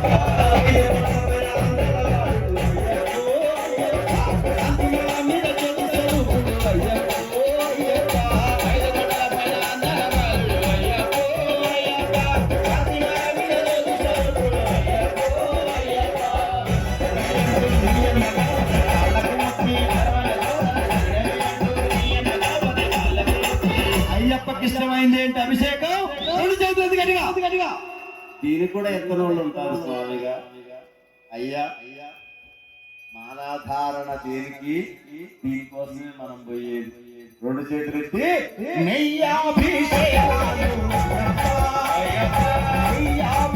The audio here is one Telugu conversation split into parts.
Oh, yeah. దీనికి కూడా ఎక్కని వాళ్ళు ఉంటారు స్వామిగా. అయ్యా అయ్యా మాలాధారణ దేనికి? దీనికోసమే మనం పోయేది. రెండు చేతులు ఎత్తి నెయ్యాభిషేకాలు నెయ్యాభిషేకాలు.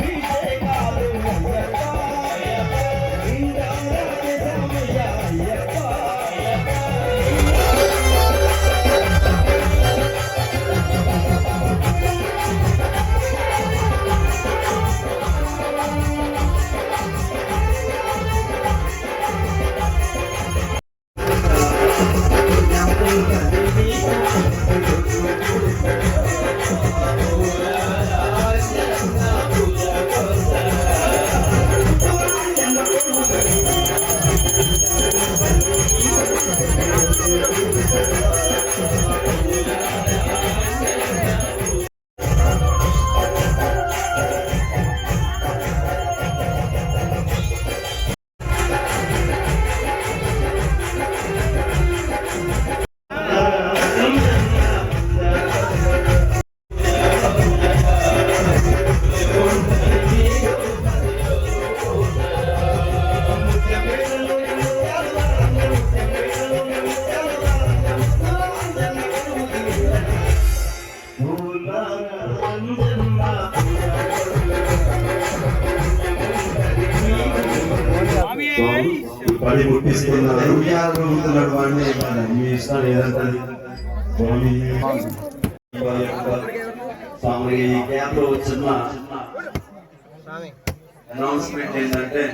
అనౌన్స్మెంట్ ఏంటంటే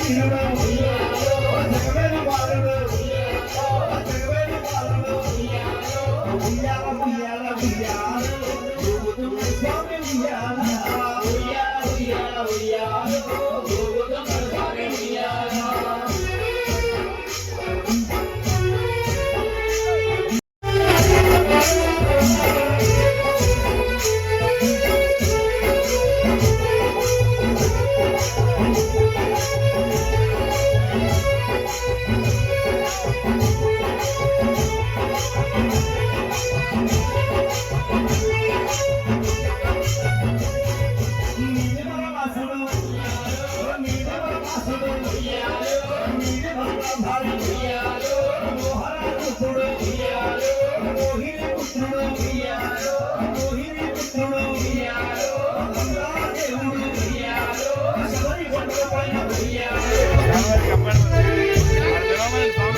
కేవలం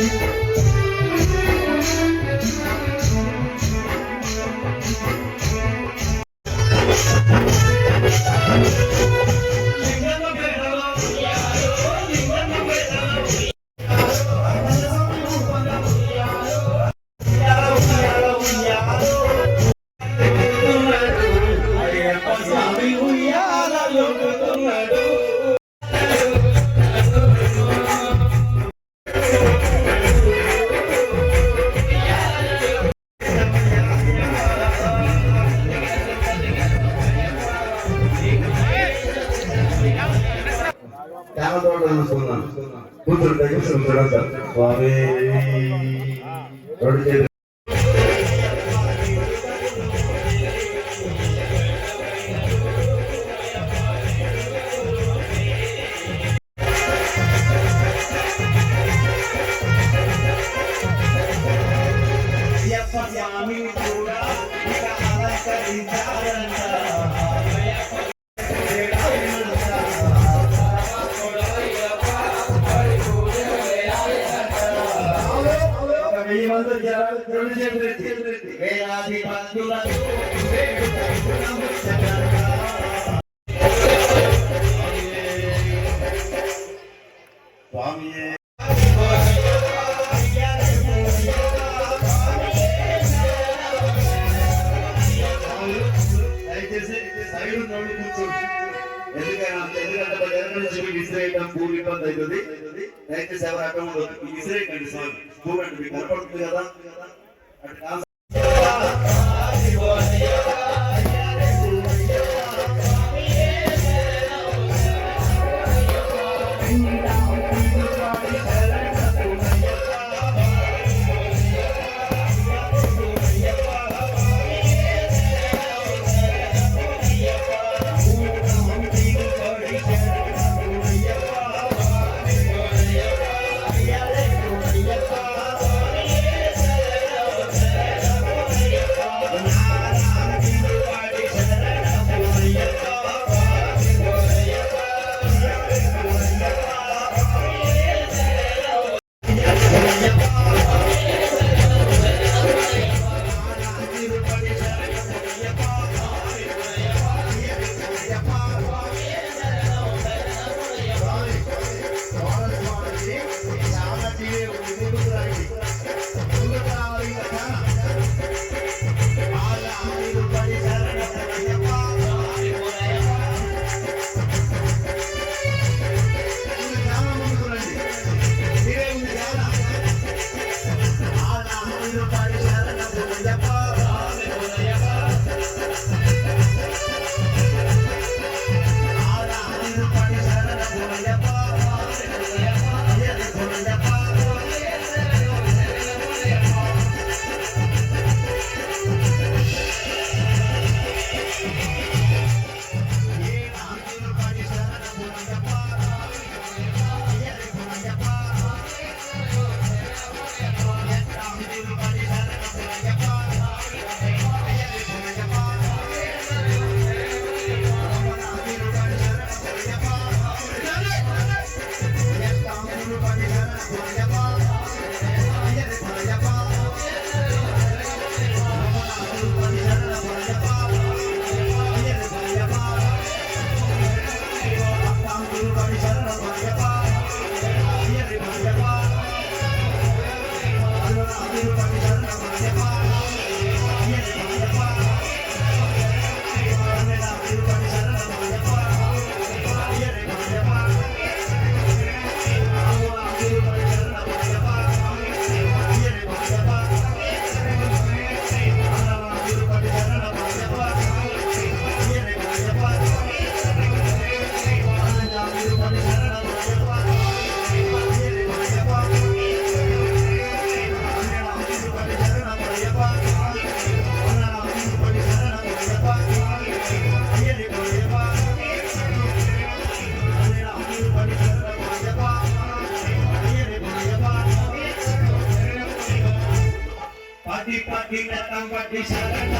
people. అనుకున్నాను కూతురు దగ్గర చూడండి స్వామి వేలాది బంధువులకు ఇబ్బంది అవుతుంది దయచేసి ఎవరు అక్కడ పూలు అంటే మీకు కనపడుతుంది కదా Gracias. పాటి నెత్తం పట్టి శరణ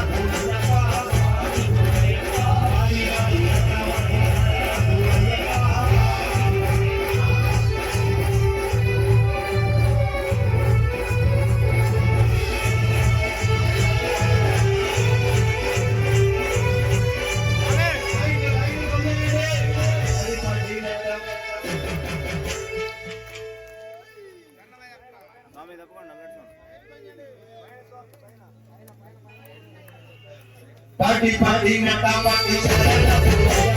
Party party na tawag isa na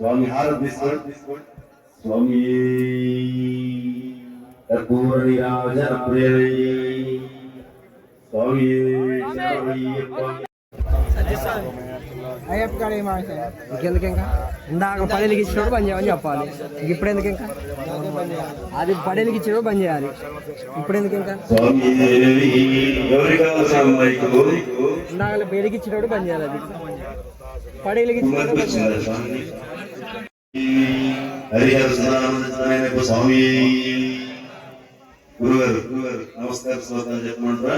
స్వామి హారం తీసుకోండి తీసుకోండి స్వామి కర్పూర నిరాజన ప్రియై స్వామి శరణమయ్యప్ప ఇంకెందుకు ఇంకా ఇందాక పడేలకి ఇచ్చినప్పుడు బంద్ చేయమని చెప్పాలి. ఇప్పుడు ఎందుకు ఇంకా అది పడేలకి ఇచ్చినప్పుడు బంద్ చేయాలి. ఇప్పుడు ఎందుకు ఇంకా ఇందాక పేరుకి ఇచ్చినప్పుడు బంద్ చేయాలి అది. పడేలకి ఇచ్చినప్పుడు బంద్ స్వామి గురుగారు నమస్కారం శ్రోతలు చెప్పమంటారా?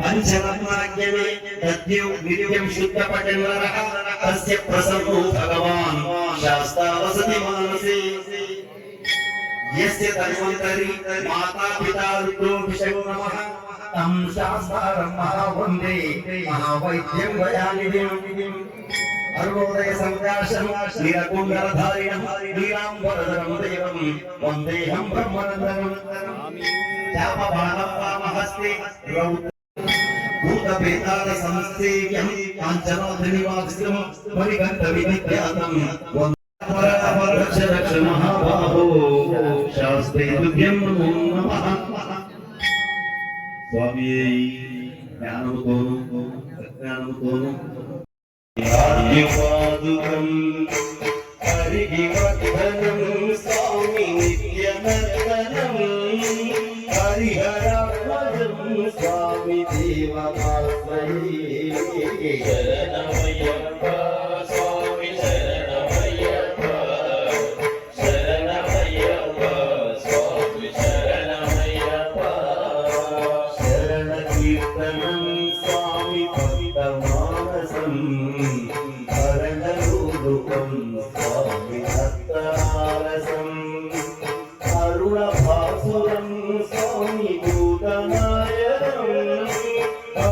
पञ्चरत्नाज्ञने तद्यौ नित्यं शुद्धपटिनरः तस्य प्रसन्नो भगवान् शास्ता मानसे। यस्य धन्वन्तरि माता पिता रुद्रो विषयो नमः। तं शास्तारं महावन्दे महावैद्यं वयानिधिम्। सर्वोदय सङ्काशं नीलकुण्डलधारिणं नीलाम्बरधरं देवं वन्देऽहं ब्रह्मनन्दनं। चापबाणं वामहस्ते रौद्र చాపబాణం వామహస్తే రౌద్ర భూతపేతాల పరిగంట రక్ష రక్ష మహాబాహో శాస్త్రే నమో నమః. స్వామి జ్ఞానముతోను అజ్ఞానముతోను పాదుకం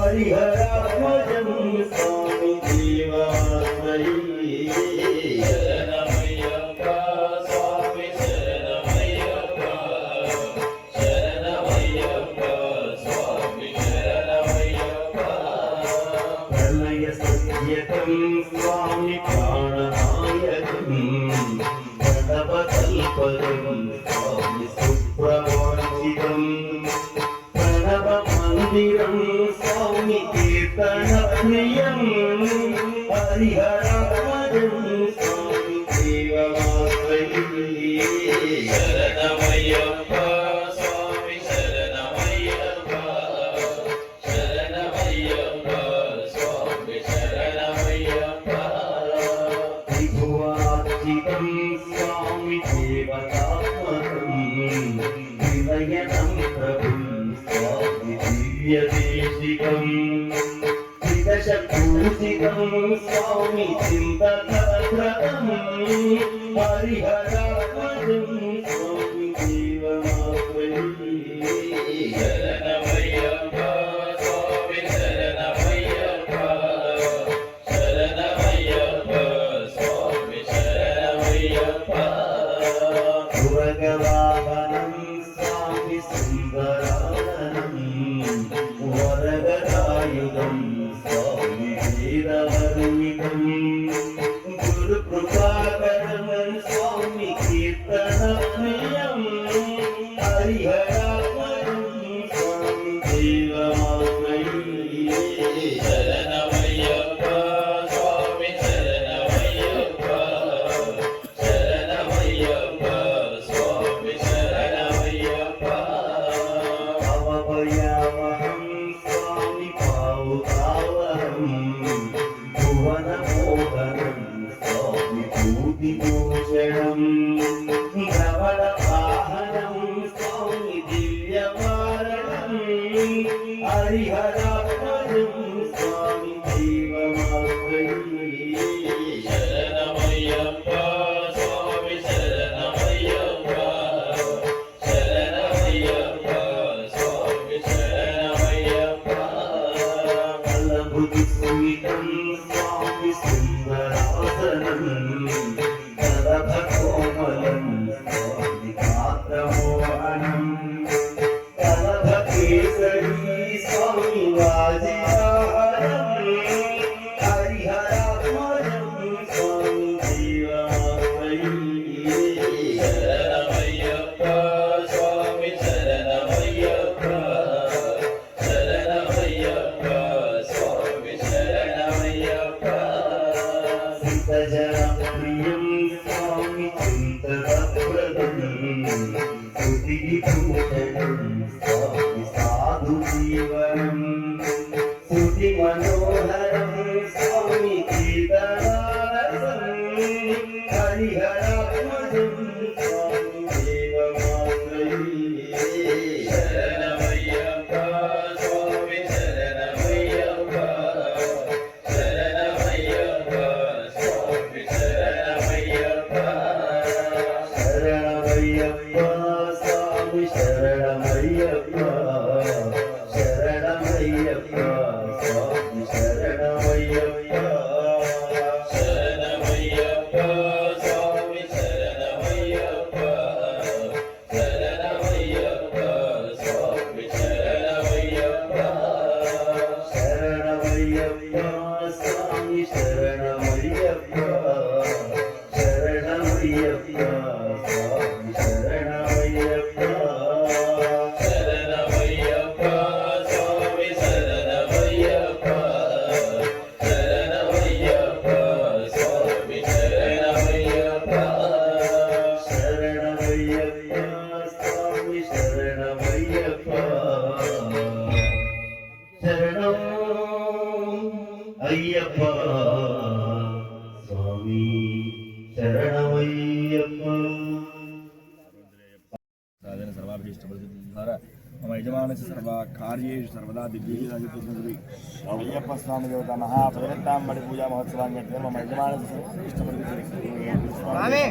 हरिहरा भजन सा స్వామి చింత హరిహరాత్మజం ശരണമയ്യപ്പ ശരണമയ്യപ്പ. ज्येष्ठवसतिधार मम यजमानस्य सर्वकार्येषु सर्वदा दिव्यैराजितसुन्दरी अय्यप्पस्वामिदेवता महाभैरताम्बडिपूजामहोत्सवाङ्गत्वे मम यजमानस्य सर्वदिष्टवृत्तिरेषु स्वामी!